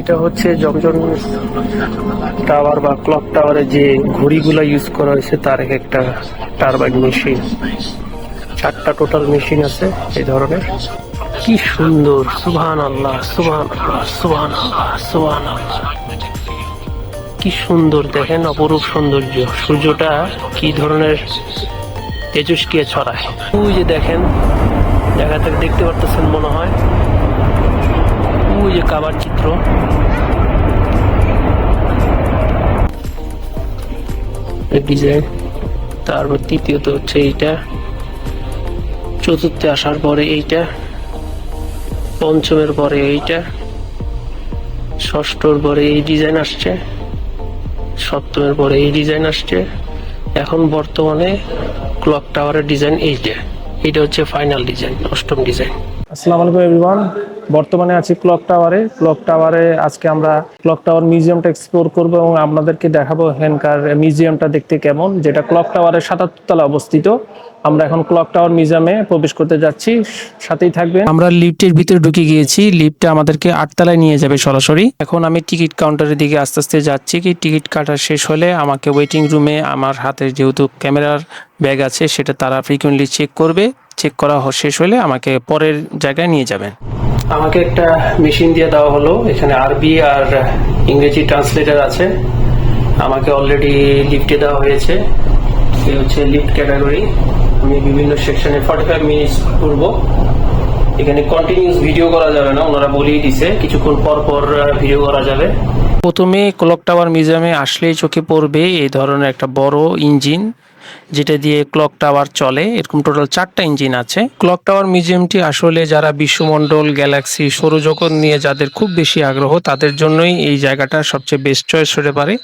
এটা হচ্ছে জমজম টাওয়ার বা ক্লক টাওয়ারে যে ঘড়িগুলো ইউজ করা হয়েছে, তার এক একটা টারবাইন মেশিন চারটা টোটাল মেশিন আছে এই ধরনের। কি সুন্দর সুহান আল্লাহ সুবহান আল্লাহ সুবহান আল্লাহ সুবহান আল্লাহ কি সুন্দর, দেখেন অপরূপ সৌন্দর্য। সূর্যটা কি ধরনের তেজস্ক্রিয়া ছড়ায়। ওই যে দেখেন দেখা থেকে দেখতে পারতেছেন মনে হয়। যে কাবার চিত্র। ডিজাইন তারপর তৃতীয়ত হচ্ছে এইটা। চতুর্থে আসার পরে এইটা। পঞ্চমের পরে এইটা। ষষ্ঠর পরে এই ডিজাইন আসছে। সপ্তমের পরে এই ডিজাইন আসছে। এখন বর্তমানে ক্লক টাওয়ারের ডিজাইন এইটা। এটা হচ্ছে ফাইনাল ডিজাইন, অষ্টম ডিজাইন। আসসালামু আলাইকুম, এভরিওয়ান। বর্তমানে আছি ক্লক টাওয়ারে ক্লক টাওয়ারে আজকে আমরা ক্লক টাওয়ার মিউজিয়ামটা এক্সপ্লোর করব এবং আপনাদেরকে দেখাবো এখানকার মিউজিয়ামটা দেখতে কেমন, যেটা ক্লক টাওয়ারের সাতাত্তর তলা অবস্থিত। আমরা এখন ক্লক টাওয়ার মিউজিয়ামে প্রবেশ করতে যাচ্ছি। সাথেই থাকবেন। আমরা লিফটের ভিতরে ঢুকে গিয়েছি। লিফটটা আমাদেরকে আটতলায় নিয়ে যাবে সরাসরি। এখন আমি টিকিট কাউন্টারের দিকে আস্তে আস্তে যাচ্ছি কি টিকিট কাটা শেষ হলে আমাকে ওয়েটিং রুমে আমার হাতে যেহেতু ক্যামেরার ব্যাগ আছে, সেটা তারা ফ্রিকুয়েন্টলি চেক করবে। চেক করা শেষ হলে আমাকে পরের জায়গায় নিয়ে যাবেন। আমাকে একটা মেশিন দিয়ে দেওয়া হলো। এখানে আরবি আর ইংরেজি ট্রান্সলেটার আছে। আমাকে অলরেডি লিফটে দেওয়া হয়েছে। এই হচ্ছে লিফট ক্যাটাগরি আমি বিভিন্ন সেকশনে ফর্টি ফাইভ মিনিটস করব এখানে কন্টিনিউস ভিডিও করা যাবে না, ওনারা বলেই দিছে। কিছুক্ষণ পর পর ভিডিও করা যাবে। প্রথমে ক্লক টাওয়ার মিউজিয়ামে আসলেই চোখে পড়বে এই ধরনের একটা বড় ইঞ্জিন যেটা দিয়ে ক্লক টাওয়ার চলে, এরকম টোটাল চারটা ইঞ্জিন আছে। ক্লক টাওয়ার মিউজিয়ামটি আসলে যারা বিশ্বমণ্ডল গ্যালাক্সি সৌরজগৎ নিয়ে যাদের খুব বেশি আগ্রহ, তাদের জন্যই এই জায়গাটা সবচেয়ে বেস্ট চয়েস হতে পারে।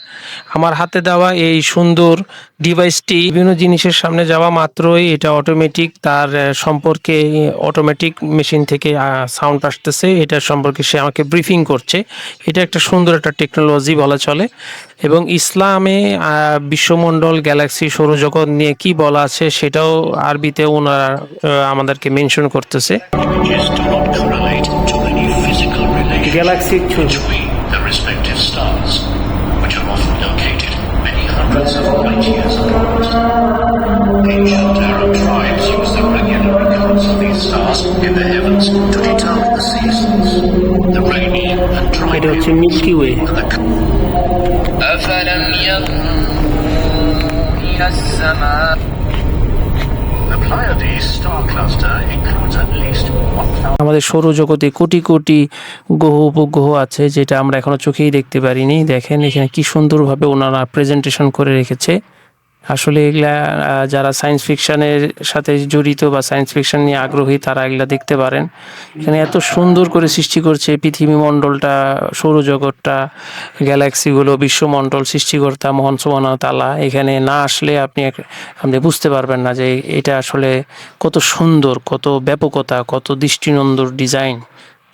আমার হাতে দেওয়া এই সুন্দর ডিভাইসটি বিভিন্ন জিনিসের সামনে যাওয়া মাত্রই এটা অটোমেটিক তার সম্পর্কে অটোমেটিক মেশিন থেকে সাউন্ড আসতেছে। এটার সম্পর্কে সে আমাকে ব্রিফিং করছে। এটা একটা সুন্দর একটা টেকনোলজি বলা চলে। এবং ইসলামে বিশ্বমণ্ডল গ্যালাক্সি সৌরজগৎ নিয়ে কি বলা আছে সেটাও আরবিতে ওনারা আমাদেরকে মেনশন করতেছে। Images many hundreds of mightiers apart. Ancient Arab tribes used the regular accounts of these stars in the heavens to determine the seasons, the rainy and dry It is Milky Way. أفلم ينظروا إلى السماء আমাদের সৌরজগতে কোটি কোটি গ্রহ উপগ্রহ আছে, যেটা আমরা এখনও চোখেই দেখতে পারিনি। দেখেন এখানে কি সুন্দরভাবে ওনারা প্রেজেন্টেশন করে রেখেছে। আসলে এগুলা যারা সায়েন্স ফিকশনের সাথে জড়িত বা সায়েন্স ফিকশন নিয়ে আগ্রহী তারা এগুলা দেখতে পারেন। এখানে এত সুন্দর করে সৃষ্টি করছে পৃথিবী মণ্ডলটা সৌরজগৎটা গ্যালাক্সিগুলো বিশ্বমণ্ডল সৃষ্টিকর্তা মহান সোহানা তালা এখানে না আসলে আপনি আপনি বুঝতে পারবেন না যে এটা আসলে কত সুন্দর, কত ব্যাপকতা, কত দৃষ্টিনন্দর ডিজাইন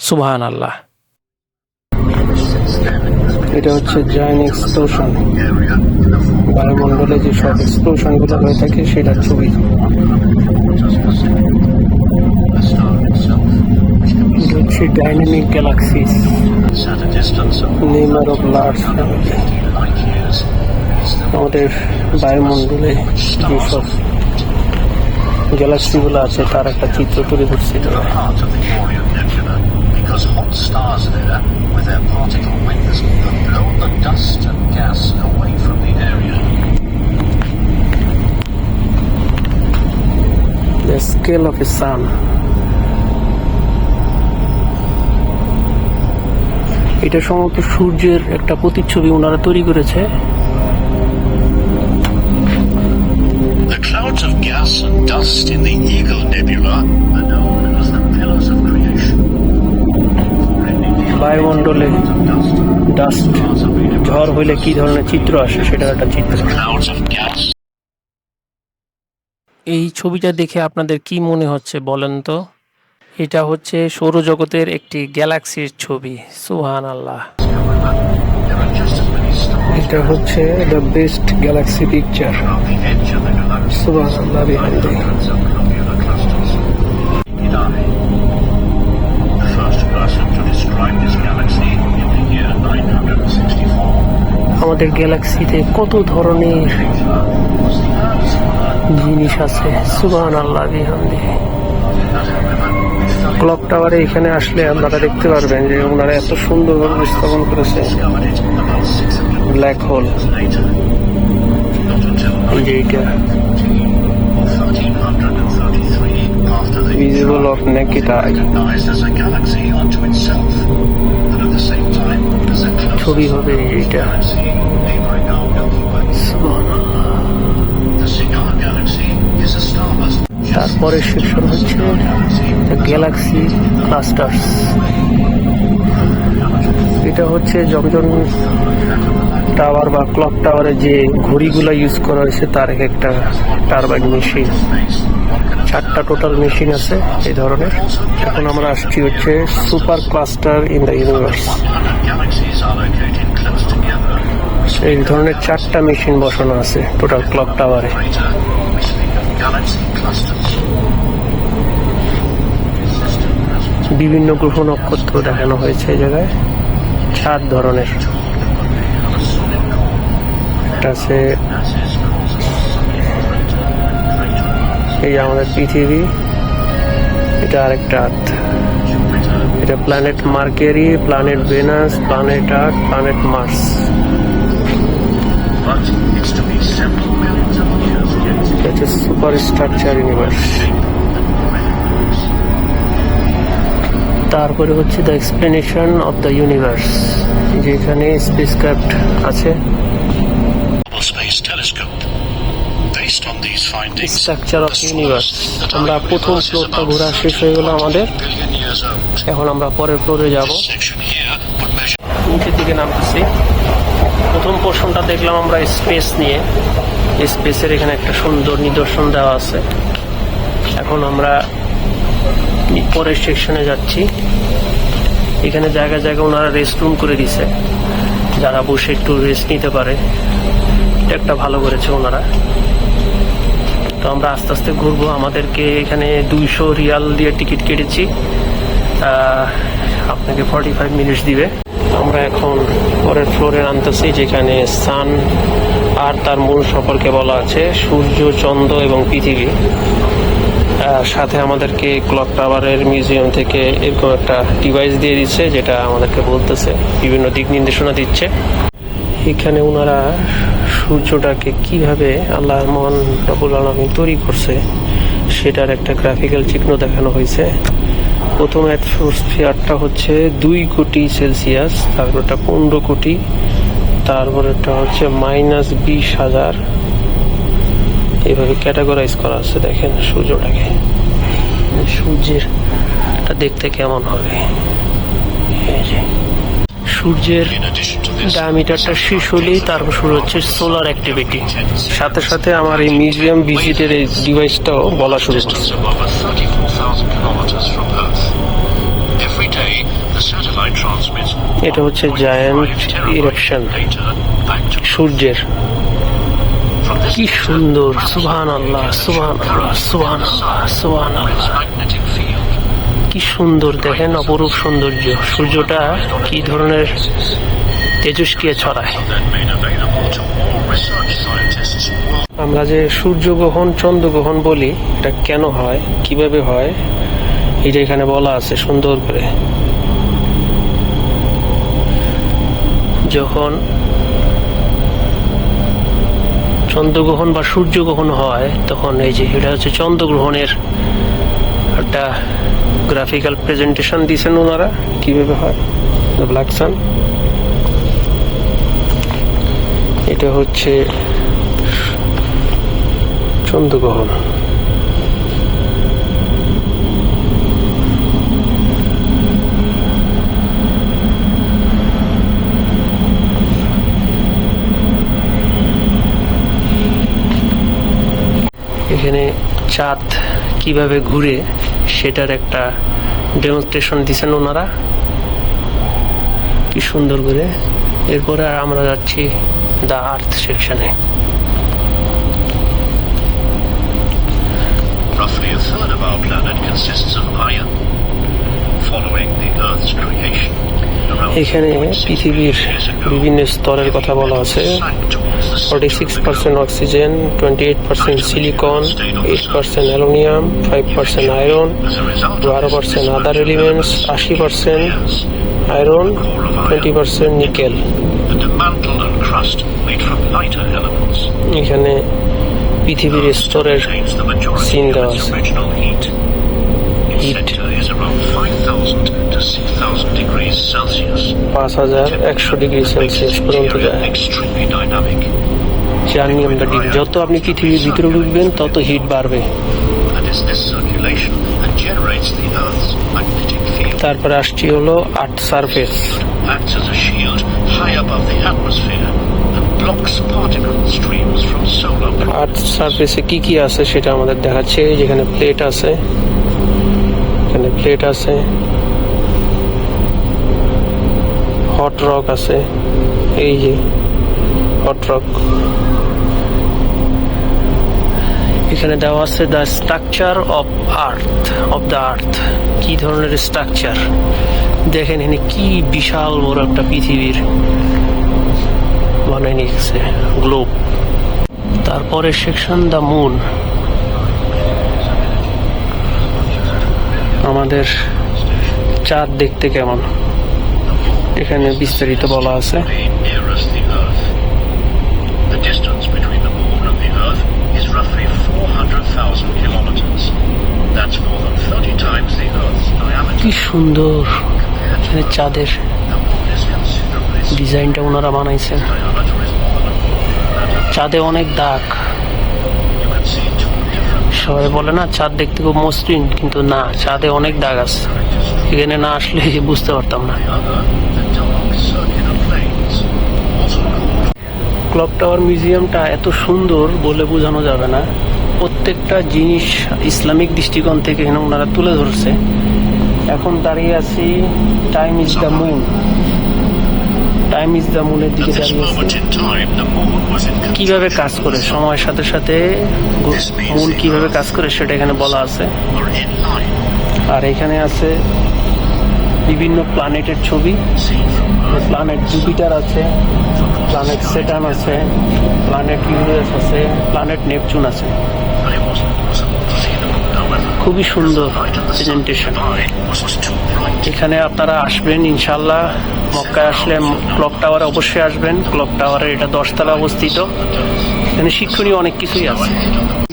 সুবহান আল্লাহ এটা হচ্ছে জয়েন্ট এক্সপ্লোশন বায়ুমণ্ডলে যে সব এক্সপ্লোশনগুলো হয়ে থাকে সেটার ছবি হচ্ছে dynamic galaxies number of large 50 light years. Is the আমাদের বায়ুমণ্ডলে যেসব গ্যালাক্সিগুলো আছে তার একটা চিত্র তুলে ধরছে because hot stars there, with their particle winds, have blown the dust and gas away from the area. The scale of a sun. এটা সম্ভবত সূর্যের একটা প্রতিচ্ছবি ওনারা তৈরি করেছে The clouds of gas and dust in the Eagle Nebula are known as the pillars of creation. বায়ুমণ্ডলে dust ঝড় হইলে কি ধরনের চিত্র আসে সেটার একটা চিত্র এই ছবিটা দেখে আপনাদের কি মনে হচ্ছে বলেন তো? এটা হচ্ছে সৌরজগতের একটি গ্যালাক্সির ছবি। সুহান আল্লাহ এটা হচ্ছে দ্য বেস্ট গ্যালাক্সি পিকচার আমাদের গ্যালাক্সিতে কত ধরনের জিনিস আছে। সুবান আল্লাহ বিহামদি ক্লক টাওয়ারে এখানে আসলে আপনারা দেখতে পারবেন যে ওনারা এত সুন্দরভাবে উপস্থাপন করেছে। ব্ল্যাক হোল যে After the visible of naked eye recognized তারপরের সেকশন হচ্ছে গ্যালাক্সি ক্লাস্টার্স এটা হচ্ছে জমজন টাওয়ার বা ক্লক টাওয়ারে যে ঘড়িগুলো ইউজ করা হয়েছে, তার এক একটা টারবাইন মেশিন চারটা টোটাল মেশিন আছে এই ধরনের। এখন আমরা আসছি হচ্ছে super cluster in the universe. এই ধরনের চারটা মেশিন বসানো আছে টোটাল ক্লক টাওয়ারে বিভিন্ন গ্রহ নক্ষত্র দেখানো হয়েছে এই জায়গায়। চার ধরনের। আছে এই আমাদের পৃথিবী, এটা আরেকটা আর্থ। এটা planet Mercury planet Venus planet Earth planet Mars super structure universe তারপরে হচ্ছে the explanation of the universe যেখানে স্পেস ক্রাফট আছে Space Telescope. Based on these findings, structure of the universe আমরা প্রথম ফ্লোরটা ঘোরা শেষ হয়ে গেল আমাদের। 13 billion years old. এখন আমরা পরের ফ্লোরে যাব। নিচের দিকে নামতেছি। প্রথম পোর্শনটা দেখলাম আমরা স্পেস নিয়ে। স্পেসের এখানে একটা সুন্দর নিদর্শন দেওয়া আছে। এখন আমরা পরের সেকশনে যাচ্ছি। এখানে জায়গায় জায়গায় ওনারা রেস্ট রুম করে দিছে। যারা বসে একটু রেস্ট নিতে পারে। এটা একটা ভালো করেছে ওনারা। তো আমরা আস্তে আস্তে ঘুরবো। আমাদেরকে এখানে দুইশো রিয়াল দিয়ে টিকিট কেটেছি। আপনাকে ফর্টি ফাইভ মিনিটস দিবে। আমরা এখন পরের ফ্লোরে নামতেছি, যেখানে সান আর তার মূল সম্পর্কে বলা আছে, সূর্য, চন্দ্র এবং পৃথিবী। সাথে আমাদেরকে ক্লক টাওয়ারের মিউজিয়াম থেকে এরকম একটা ডিভাইস দিয়ে দিচ্ছে, যেটা আমাদেরকে বলতেছে, বিভিন্ন দিক নির্দেশনা দিচ্ছে। এখানে ওনারা সূর্যটাকে কীভাবে আল্লাহ মহান রবুল আলমী তৈরি করছে, সেটার একটা গ্রাফিক্যাল চিহ্ন দেখানো হয়েছে। প্রথম অ্যাটমসফিয়ারটা হচ্ছে দুই কোটি সেলসিয়াস তারপরটা পনেরো কোটি। তারপরেটা হচ্ছে মাইনাস বিশ হাজার এইভাবে ক্যাটাগরাইজ করা আছে দেখেন সূর্যটাকে সূর্যের দেখতে কেমন হবে সূর্যের. ডায়ামিটারটা শেষ হলেই তারপর শুরু হচ্ছে সোলার অ্যাক্টিভিটি সাথে সাথে আমার এই মিউজিয়াম ভিজিটের এই ডিভাইসটাও বলা শুরু করছে distance of over 34,000 kilometers from Earth. Every day, the satellite transmits এটা হচ্ছে জায়ান্ট ইরেকশন সূর্যের। কি সুন্দর সুহান আল্লাহ সুহান আল্লাহ সুবহান আল্লাহ Earth's আল্লাহ কি সুন্দর, দেখেন অপরূপ সৌন্দর্য। সূর্যটা কি ধরনের তেজস্ক্রিয়া ছড়ায়. আমরা যে সূর্যগ্রহণ, চন্দ্রগ্রহণ বলি, এটা কেন হয়, কীভাবে হয়, এটা এখানে বলা আছে, সুন্দর করে। যখন চন্দ্রগ্রহণ বা সূর্যগ্রহণ হয়, তখন এই যে এটা হচ্ছে চন্দ্রগ্রহণের একটা গ্রাফিক্যাল প্রেজেন্টেশন দিয়েছেন ওনারা। কীভাবে হয়? ব্ল্যাক সান এটা হচ্ছে চন্দ্রগ্রহণ। এখানে চাঁদ কীভাবে ঘুরে সেটার একটা ডেমনস্ট্রেশন দিছেন ওনারা কি সুন্দর করে এরপরে আমরা যাচ্ছি দ্য আর্থ সেকশনে Roughly a third of our planet consists of iron. Following the Earth's creation, এখানে পৃথিবীর বিভিন্ন স্তরের কথা বলা আছে। Forty six percent oxygen twenty eight percent silicon eight percent aluminium five percent iron বারো পার্সেন্ট আদার এলিমেন্টস আশি percent iron twenty percent nickel. এখানে পৃথিবীর স্তরের Contains the majority Seen পাঁচ হাজার একশো ডিগ্রি সেলসিয়াস পর্যন্ত যায়। ডিগ্রি যত আপনি পৃথিবীর ভিতরে ঢুকবেন তত হিট বাড়বে। তারপরে আসছি হলো আর্ট সার্ফেস আর্ট সার্ফেসে কি কি আছে সেটা আমাদের দেখাচ্ছে। যেখানে প্লেট আছে এখানে প্লেট আছে। হট রক আছে। এই যে হট রক এখানে দেওয়া আছে the structure of earth of the earth কি ধরনের স্ট্রাকচার দেখেন এখানে কি বিশাল বড় একটা পৃথিবীর বানাই নিয়েছে গ্লোব তারপরে সেকশন দ্য মুন আমাদের চাঁদ দেখতে কেমন? এখানে বিস্তারিত বলা আছে। কি সুন্দর। চাঁদের ডিজাইনটা ওনারা বানাইছেন চাঁদে অনেক দাগ। সবাই বলে না চাঁদ দেখতে খুব মসৃণ কিন্তু না চাঁদে অনেক দাগ আছে। এখানে না আসলে বুঝতে পারতাম না। ক্লক টাওয়ার মিউজিয়ামটা এত সুন্দর বলে বোঝানো যাবে না। প্রত্যেকটা জিনিস ইসলামিক দৃষ্টিকোণ থেকে এখানে ওনারা তুলে ধরছে। এখন দাঁড়িয়ে আছি time is the moon time is the মুনের দিকে দাঁড়িয়ে আছি। কীভাবে কাজ করে? সময়ের সাথে সাথে মুন কীভাবে কাজ করে সেটা এখানে বলা আছে। আর এখানে আছে বিভিন্ন প্ল্যানেটের ছবি. প্ল্যানেট জুপিটার আছে প্ল্যানেট সেটান আছে প্ল্যানেট ইউরেস আছে প্ল্যানেট নেপচুন আছে. খুবই সুন্দর প্রেজেন্টেশন. এখানে আপনারা আসবেন ইনশাল্লাহ মক্কায় আসলে ক্লক টাওয়ারে অবশ্যই আসবেন ক্লক টাওয়ারে এটা দশতলা অবস্থিত এখানে শিক্ষণীয় অনেক কিছুই আছে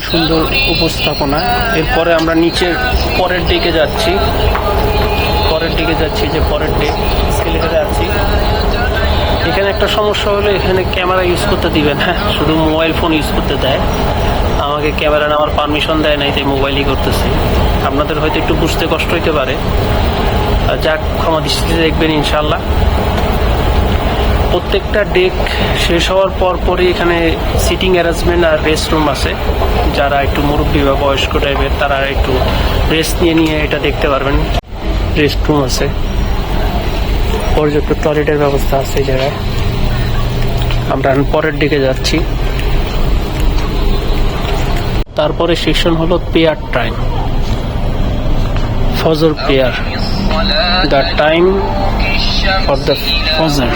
সুন্দর উপস্থাপনা এরপরে আমরা নিচের পরের দিকে যাচ্ছি পরের দিকে যাচ্ছি যে পরের দিক স্কেলেটে যাচ্ছি এখানে একটা সমস্যা হলো, এখানে ক্যামেরা ইউজ করতে দিবেন হ্যাঁ শুধু মোবাইল ফোন ইউজ করতে দেয়। আমাকে ক্যামেরা নেওয়ার পারমিশন দেয় নাই, তাই মোবাইলই করতেছি। আপনাদের হয়তো একটু বুঝতে কষ্ট হইতে পারে। যাক, ক্ষমা দৃষ্টিতে দেখবেন ইনশাল্লাহ প্রত্যেকটা ডেক শেষ হওয়ার পর পরই এখানে সিটিং অ্যারেঞ্জমেন্ট আর রেস্ট রুম আছে। যারা একটু মুরব্বী বা বয়স্ক টাইপের তারা একটু রেস্ট নিয়ে নিয়ে এটা দেখতে পারবেন। রেস্টরুম আছে। পর্যাপ্ত টয়লেটের ব্যবস্থা আছে এই জায়গায়। আমরা পরের দিকে যাচ্ছি। তারপরে সেকশন হলো prayer time Fajr prayer. The time for the Fajr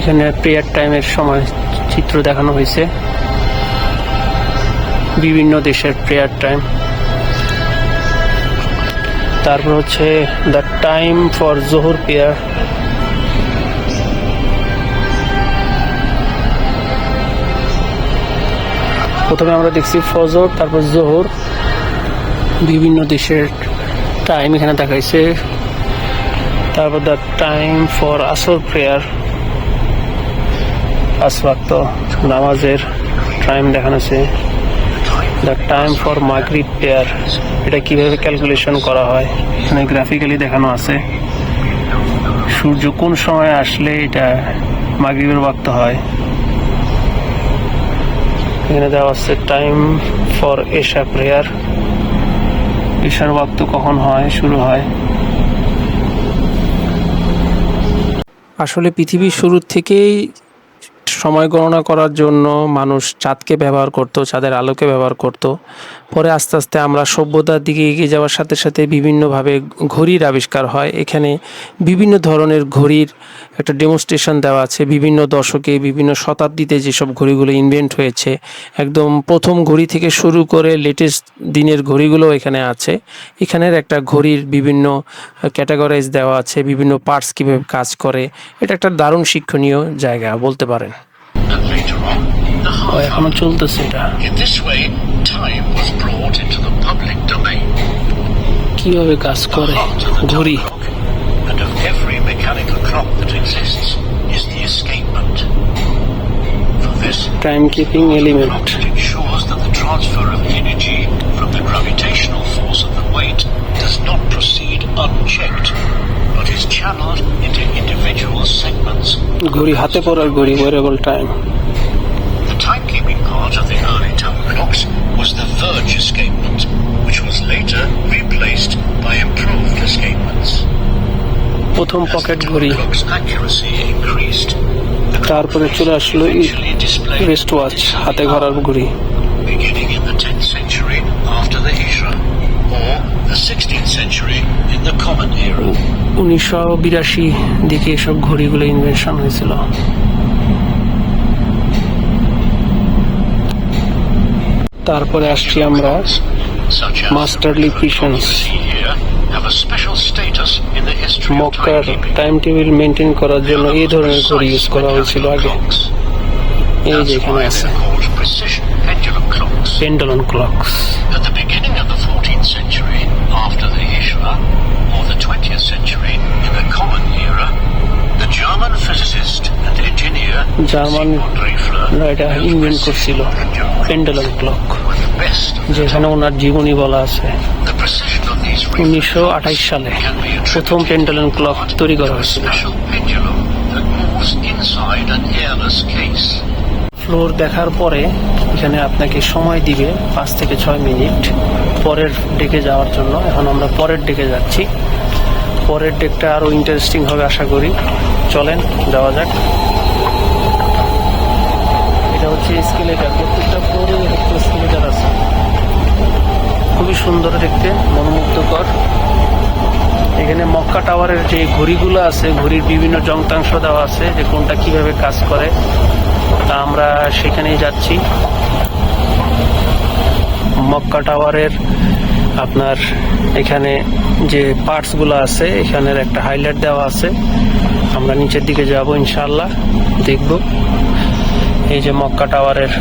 এখানে প্রেয়ার টাইমের সময় চিত্র দেখানো হয়েছে। বিভিন্ন দেশের প্রেয়ার টাইম তারপর হচ্ছে the time for Zuhr prayer প্রথমে আমরা দেখছি ফজর, তারপর জোহর। বিভিন্ন দেশের টাইম এখানে দেখাইছে। তারপর the time for Asr prayer আসবাক্ত নামাজের টাইম দেখানো আছে। The time for Maghrib prayer এটা কীভাবে ক্যালকুলেশন করা হয়? এখানে গ্রাফিক্যালি দেখানো আছে। সূর্য কোন সময় আসলে এটা মাগরিবের ওয়াক্ত হয়? এখানে দেওয়া আছে টাইম ফর এশা প্রেয়ার এশার ওয়াক্ত কখন হয়, শুরু হয়? আসলে পৃথিবীর শুরুর থেকেই সময় গণনা করার জন্য মানুষ চাঁদকে ব্যবহার করত, চাঁদের আলোকে ব্যবহার করত। পরে আস্তে আস্তে আমরা সভ্যতার দিকে এগিয়ে যাওয়ার সাথে সাথে বিভিন্নভাবে ঘড়ির আবিষ্কার হয়। এখানে বিভিন্ন ধরনের ঘড়ির একটা ডেমনস্ট্রেশন দেওয়া আছে। বিভিন্ন দশকে, বিভিন্ন শতাব্দীতে যেসব ঘড়িগুলো ইনভেন্ট হয়েছে, একদম প্রথম ঘড়ি থেকে শুরু করে লেটেস্ট দিনের ঘড়িগুলো এখানে আছে। এখানের একটা ঘড়ির বিভিন্ন ক্যাটাগরাইজ দেওয়া আছে, বিভিন্ন পার্টস কীভাবে কাজ করে। এটা একটা দারুণ শিক্ষণীয় জায়গা, বলতে পারেন। এখনো চলতেছে এটা In this way, time was brought into the public domain. কিভাবে কাজ করে ঘড়ি Clock, and of every mechanical clock that exists, is the escapement. For this, time keeping element clock ensures that the transfer of energy from the gravitational force of the weight does not proceed unchecked, but is channeled into individual segments. ঘড়ি হাতে পড়ার ঘড়ি ওয়েরেবল time The timekeeping part of the early tower clocks was the verge escapement, which was later replaced by improved escapements. প্রথম As the pocket tower ঘড়ি clock's accuracy increased, তারপরে চলে আসলো eventually displayed rest watch হাতে ঘোরার ঘড়ি beginning in the 10th century after the Hijra, or the 16th century in the Common Era. উনিশশো বিরাশি দিকে এসব ঘড়িগুলো ইনভেনশন হয়েছিল status in the history of মক্কার timekeeping. টাইম টেবিল মেনটেন করার জন্য এই ধরনের ঘড়ি ইউজ করা হয়েছিল আগে এই যে That's এখানে why আছে they're called precision pendulum clocks. Pendulum clocks At the beginning of the 14th century, after the Hijra, or the 20th century, in the Common Era, the German physicist and engineer German Sigmund Riefler এটা built invent precision করছিল pendulum clock যেখানে ওনার জীবনী বলা আছে। উনিশশো সালে প্রথম পেন্ডলন clock তৈরি করা হয়েছিল. ফ্লোর দেখার পরে এখানে আপনাকে সময় দিবে পাঁচ থেকে ছয় মিনিট। পরের ডেকে যাওয়ার জন্য। এখন আমরা পরের ডেকে যাচ্ছি। পরের ডেকটা আরও ইন্টারেস্টিং হবে আশা করি। চলেন, যাওয়া যাক। এটা হচ্ছে স্কেলেটার খুবই সুন্দর দেখতে, মনোমুগ্ধকর। এখানে মক্কা টাওয়ারের যে ঘড়িগুলো আছে, ঘড়ির বিভিন্ন যন্ত্রাংশ দেওয়া আছে যে কোনটা কীভাবে কাজ করে, তা আমরা সেখানেই যাচ্ছি। মক্কা টাওয়ারের আপনার এখানে যে পার্টসগুলো আছে, এখানের একটা হাইলাইট দেওয়া আছে। আমরা নিচের দিকে যাব ইনশাল্লাহ দেখব এই যে মক্কা টাওয়ারের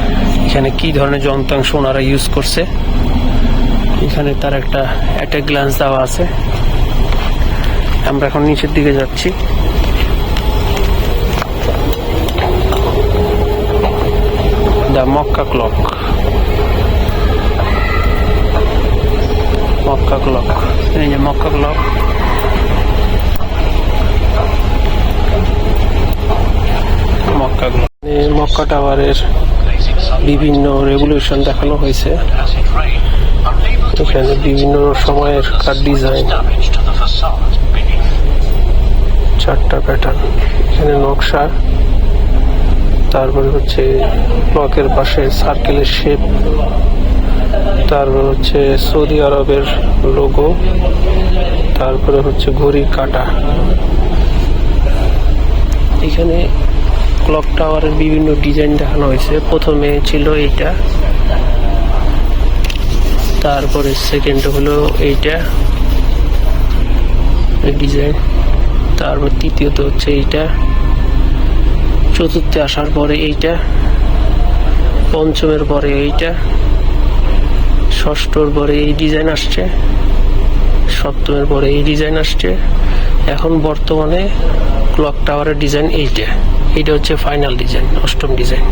এখানে কি ধরনের যন্ত্রাংশ ওনারা ইউজ করছে। এখানে তার একটা অ্যাটাক গ্লান্স দেওয়া আছে। আমরা এখন নিচের দিকে যাচ্ছি। The Makkah clock Makkah clock এই যে Makkah clock Makkah clock Makkah টাওয়ারের বিভিন্ন রেভলিউশন দেখানো হয়েছে। এখানে বিভিন্ন সময়ের কার ডিজাইন. চারটা প্যাটার্ন এখানে নকশা। তারপরে হচ্ছে ক্লকের পাশে সার্কেলের শেপ তারপর হচ্ছে সৌদি আরবের লোগো তারপরে হচ্ছে ঘড়ির কাটা। এখানে ক্লক টাওয়ারের বিভিন্ন ডিজাইন দেখানো হয়েছে। প্রথমে ছিল এইটা। তারপরে সেকেন্ড হলো এইটা ডিজাইন তারপর তৃতীয়ত হচ্ছে এইটা। চতুর্থে আসার পরে এইটা। পঞ্চমের পরে এইটা। ষষ্ঠর পরে এই ডিজাইন আসছে। সপ্তমের পরে এই ডিজাইন আসছে। এখন বর্তমানে ক্লক টাওয়ারের ডিজাইন এইটা। এইটা হচ্ছে ফাইনাল ডিজাইন অষ্টম ডিজাইন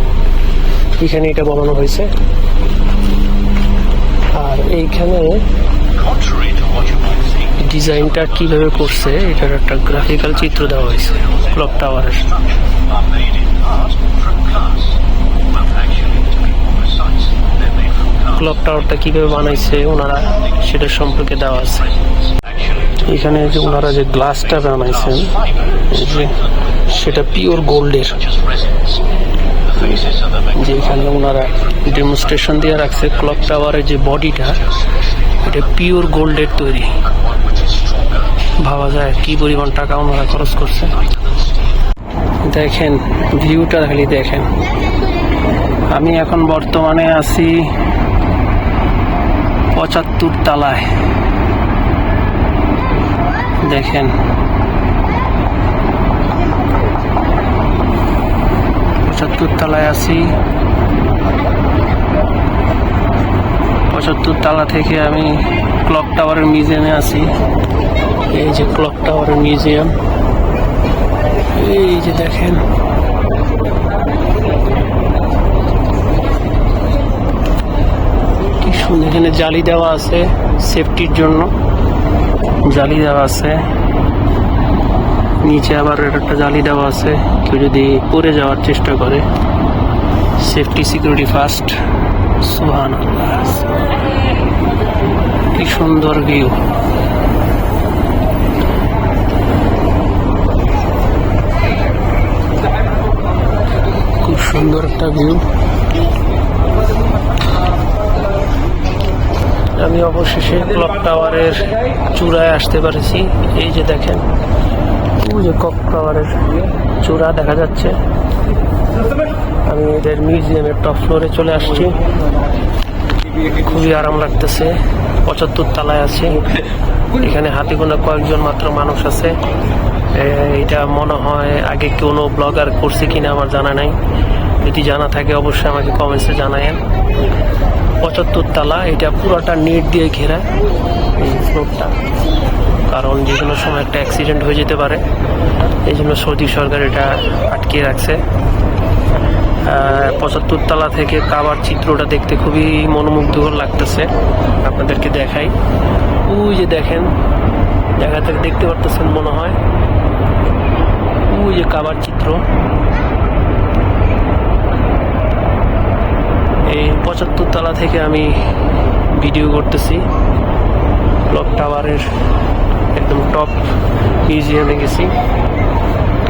এখানে এটা বানানো হয়েছে। আর এইখানে ডিজাইনটা কীভাবে করছে এটার একটা গ্রাফিক্যাল চিত্র দেওয়া হয়েছে ক্লক টাওয়ারের ক্লক টাওয়ারটা কীভাবে বানাইছে ওনারা সেটার সম্পর্কে দেওয়া আছে। এখানে যে ওনারা যে গ্লাসটা বানাইছেন সেটা পিওর গোল্ডের যে এখানে ওনারা ডেমনস্ট্রেশন দিয়ে রাখছে ক্লক টাওয়ারের যে বডিটা, এটা পিওর গোল্ডের তৈরি। ভাবা যায় কি পরিমাণ টাকা ওনারা খরচ করছে। দেখেন, ভিউটা খালি দেখেন। আমি এখন বর্তমানে আছি পঁচাত্তর তালায়। দেখেন। পঁচাত্তর তলায় আছি। পঁচাত্তর তালা থেকে আমি ক্লক টাওয়ারের মিউজিয়ামে আছি। এই যে ক্লক টাওয়ারের মিউজিয়াম এই যে দেখেন। কি সুন্দর, এখানে জালি দেওয়া আছে সেফটির জন্য। জালি দেওয়া আছে। নিচে আবার একটা জালি দেওয়া আছে। কেউ যদি পড়ে যাওয়ার চেষ্টা করে। সেফটি সিকিউরিটি ফার্স্ট কি সুন্দর ভিউ খুব সুন্দর একটা ভিউ আমি অবশেষে ক্লক টাওয়ারের চূড়ায় আসতে পেরেছি। এই যে দেখেন, ওই যে ক্লক টাওয়ারের চূড়া দেখা যাচ্ছে। আমি এদের মিউজিয়ামের টপ ফ্লোরে চলে আসছি। খুবই আরাম লাগতেছে। পঁচাত্তর তালায় আছে। এখানে হাতে গোনা কয়েকজন মাত্র মানুষ আছে। এটা মনে হয় আগে কোনো ব্লগার করছে কিনা আমার জানা নাই। যদি জানা থাকে অবশ্যই আমাকে কমেন্টসে জানায়েন। পঁচাত্তর তালা, এটা পুরোটা নেট দিয়ে ঘেরা এই ফ্লোরটা কারণ যে কোনো সময় একটা অ্যাক্সিডেন্ট হয়ে যেতে পারে। এই জন্য সৌদি সরকার এটা আটকে রাখছে। পঁচাত্তর তলা থেকে কাবার চিত্রটা দেখতে খুবই মনোমুগ্ধকর লাগতেছে। আপনাদেরকে দেখাই। ওই যে দেখেন, দেখা থেকে দেখতে পারতেছেন মনে হয়। ওই যে কাবার চিত্র। এই পঁচাত্তর তলা থেকে আমি ভিডিও করতেছি। ক্লক টাওয়ারের একদম টপ মিউজিয়ামে গেছি।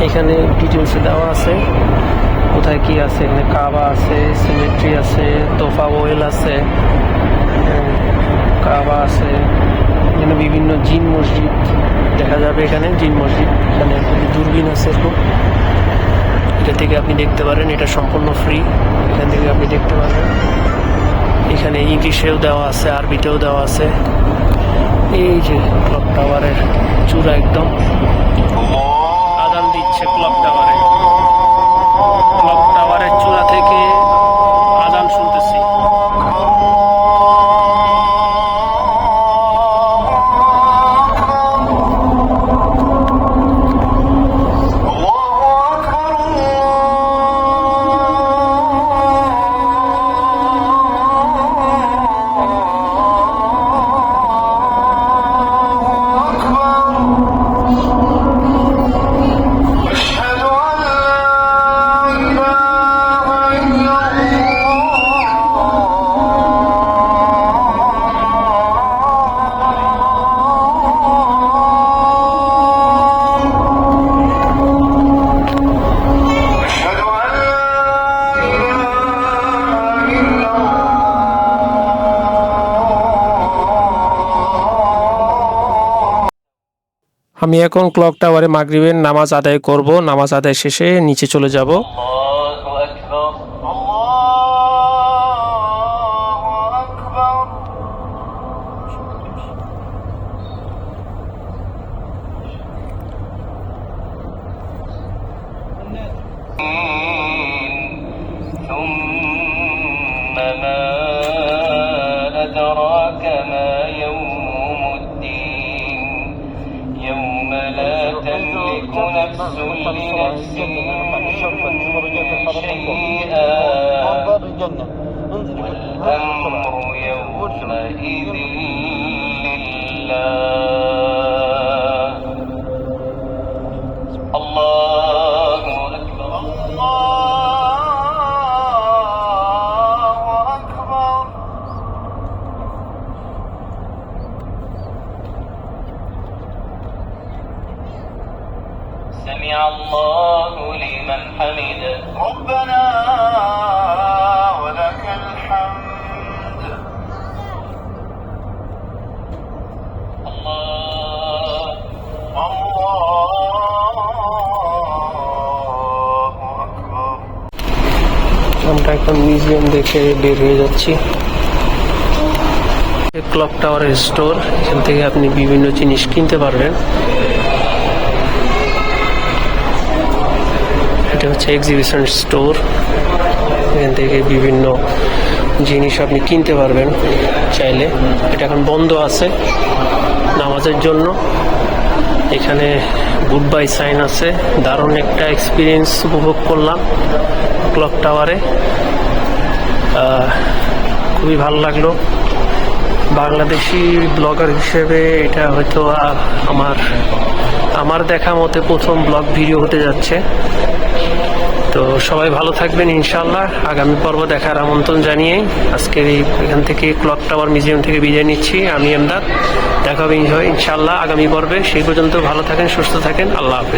এখানে ডিটেলসে দেওয়া আছে। কোথায় কি আছে? এখানে কাবা আছে সিমেট্রি আছে, তোফা ওয়েল আছে কাবা আছে। এখানে বিভিন্ন জিন মসজিদ দেখা যাবে এখানে, জিন মসজিদ। এখানে দূরবীন আছে এরকম এটা থেকে আপনি দেখতে পারেন, এটা সম্পূর্ণ ফ্রি এখান থেকে আপনি দেখতে পারেন এখানে ইংলিশেও দেওয়া আছে, আরবিতেও দেওয়া আছে। এই যে ক্লক টাওয়ারের চূড়া একদম। আমি এখন ক্লক টাওয়ারে মাগরিবের নামাজ আদায় করব। নামাজ আদায় শেষে নিচে চলে যাব। easy ক্লক স্টোর, এখান থেকে আপনি বিভিন্ন জিনিস কিনতে পারবেন। এটা হচ্ছে এক্সিবিশন স্টোর এখান থেকে বিভিন্ন জিনিস আপনি কিনতে পারবেন চাইলে। এটা এখন বন্ধ আছে নামাজের জন্য। এখানে গুড বাই সাইন আছে। দারুণ একটা এক্সপিরিয়েন্স উপভোগ করলাম ক্লক টাওয়ারে খুবই ভালো লাগল। বাংলাদেশি ব্লগার হিসেবে এটা হয়তো আমার আমার দেখা মতে প্রথম ব্লগ ভিডিও হতে যাচ্ছে। তো সবাই ভালো থাকবেন ইনশাল্লাহ আগামী পর্ব দেখার আমন্ত্রণ জানিয়ে আজকের এই এখান থেকে ক্লক টাওয়ার মিউজিয়াম থেকে বিদায় নিচ্ছি। আমি এমদাদ দেখা হবে ইনশাল্লাহ আগামী পর্বে। সেই পর্যন্ত ভালো থাকেন, সুস্থ থাকেন। আল্লাহ হাফেজ।